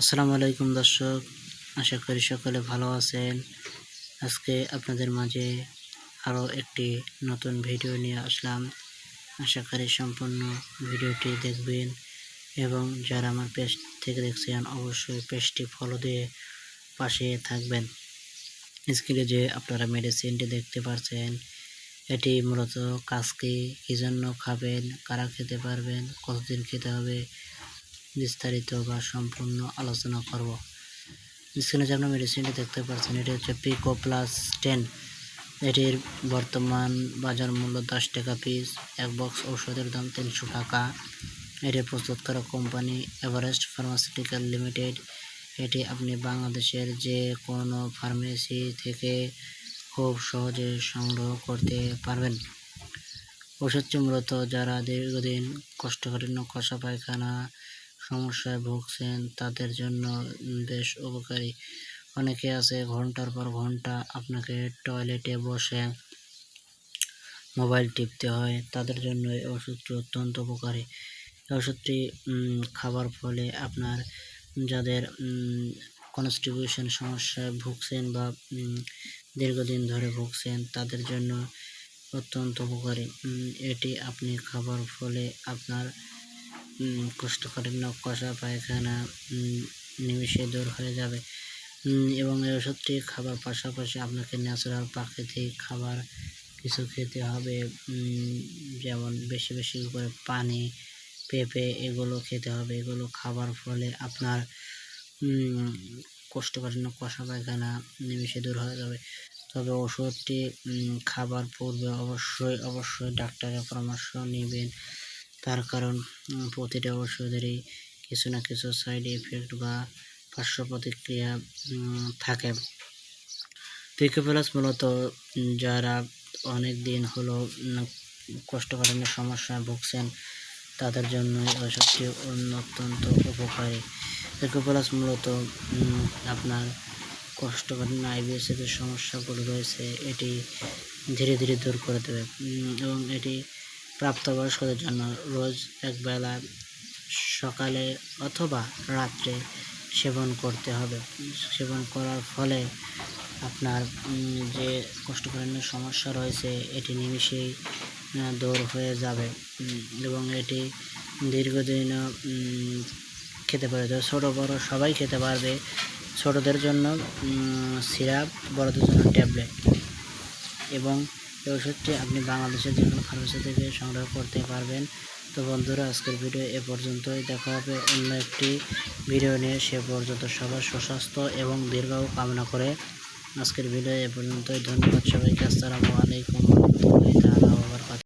আসসালামু আলাইকুম দর্শক, আশা করি সকলে ভালো আছেন। আজকে আপনাদের মাঝে আরও একটি নতুন ভিডিও নিয়ে আসলাম। আশা করি সম্পূর্ণ ভিডিওটি দেখবেন এবং যারা আমার পেজ থেকে দেখছেন, অবশ্যই পেজটি ফলো দিয়ে পাশে থাকবেন। স্ক্রিনে যে আপনারা মেডিসিনটি দেখতে পাচ্ছেন এটি মূলত কাজকে কী জন্য খাবেন, কারা খেতে পারবেন, কতদিন খেতে হবে বিস্তারিত বা সম্পূর্ণ আলোচনা করব। স্ক্রিনে যে আপনার মেডিসিনটি দেখতে পাচ্ছেন, এটি হচ্ছে পিকো প্লাস টেন এটির বর্তমান বাজার মূল্য দশ টাকা পিস এক বক্স ঔষধের দাম তিনশো টাকা। এটি প্রস্তুত করা কোম্পানি এভারেস্ট ফার্মাসিউটিক্যাল লিমিটেড এটি আপনি বাংলাদেশের যে কোনো ফার্মেসি থেকে খুব সহজে সংগ্রহ করতে পারবেন। ওষুধটি মূলত যারা দীর্ঘদিন কষ্টকাঠিন্য কষা পায়খানা সমস্যায় ভুগছেন, তাদের জন্য বেশ উপকারী। অনেকে আছে ঘণ্টার পর ঘণ্টা আপনাকে টয়লেটে বসে মোবাইল টিপতে হয়, তাদের জন্য এই ওষুধটি অত্যন্ত উপকারী। এই ওষুধটি খাবার ফলে আপনার যাদের কনস্টিটিউশন সমস্যায় ভুগছেন বা দীর্ঘদিন ধরে ভুগছেন, তাদের জন্য অত্যন্ত উপকারী। এটি আপনি খাবার ফলে আপনার কোষ্ঠকাঠিন্য কষা পায়খানা নিমিষে দূর হয়ে যাবে। এবং এই ওষুধটি খাবার পাশাপাশি আপনাকে ন্যাচারাল প্রাকৃতিক খাবার কিছু খেতে হবে। যেমন বেশি বেশি করে পানি, পেঁপে এগুলো খেতে হবে। এগুলো খাবার ফলে আপনার কোষ্ঠকাঠিন্য কষা পায়খানা নিমিষে দূর হয়ে যাবে। তবে ওষুধটি খাবার পূর্বে অবশ্যই অবশ্যই ডাক্তারের পরামর্শ নেবেন। তার কারণ প্রতিটা ওষুধেরই কিছু না কিছু সাইড এফেক্ট বা পার্শ্ব প্রতিক্রিয়া থাকে। পিকে প্লাস মূলত যারা অনেক দিন হলো কোষ্ঠকাঠিন্য সমস্যায় ভুগছেন, তাদের জন্য ওষুধটি অত্যন্ত উপকারী। পিকে প্লাস মূলত আপনার কোষ্ঠকাঠিন্য আইবিএস যে সমস্যাগুলো রয়েছে, এটি ধীরে ধীরে দূর করে দেবে। এবং এটি প্রাপ্তবয়স্কদের জন্য রোজ একবেলা সকালে অথবা রাত্রে সেবন করতে হবে। সেবন করার ফলে আপনার যে কোষ্ঠকাঠিন্য সমস্যা রয়েছে, এটি নিমিষেই দূর হয়ে যাবে। এবং এটি দীর্ঘদিন খেতে পারে। তো ছোটো, বড় সবাই খেতে পারবে। ছোটোদের জন্য সিরাপ, বড়দের জন্য ট্যাবলেট। এবং এই ওষুধটি আপনি বাংলাদেশের যে কোনো ফার্মেসি থেকে সংগ্রহ করতে পারবেন। তো বন্ধুরা, আজকের ভিডিও এ পর্যন্তই। দেখা হবে অন্য একটি ভিডিও নিয়ে। সে পর্যন্ত সবার সুস্বাস্থ্য এবং দীর্ঘ কামনা করে আজকের ভিডিও এ পর্যন্তই। ধন্যবাদ সবাইকে। আসসালামু আলাইকুম। রহমতুল্লাহি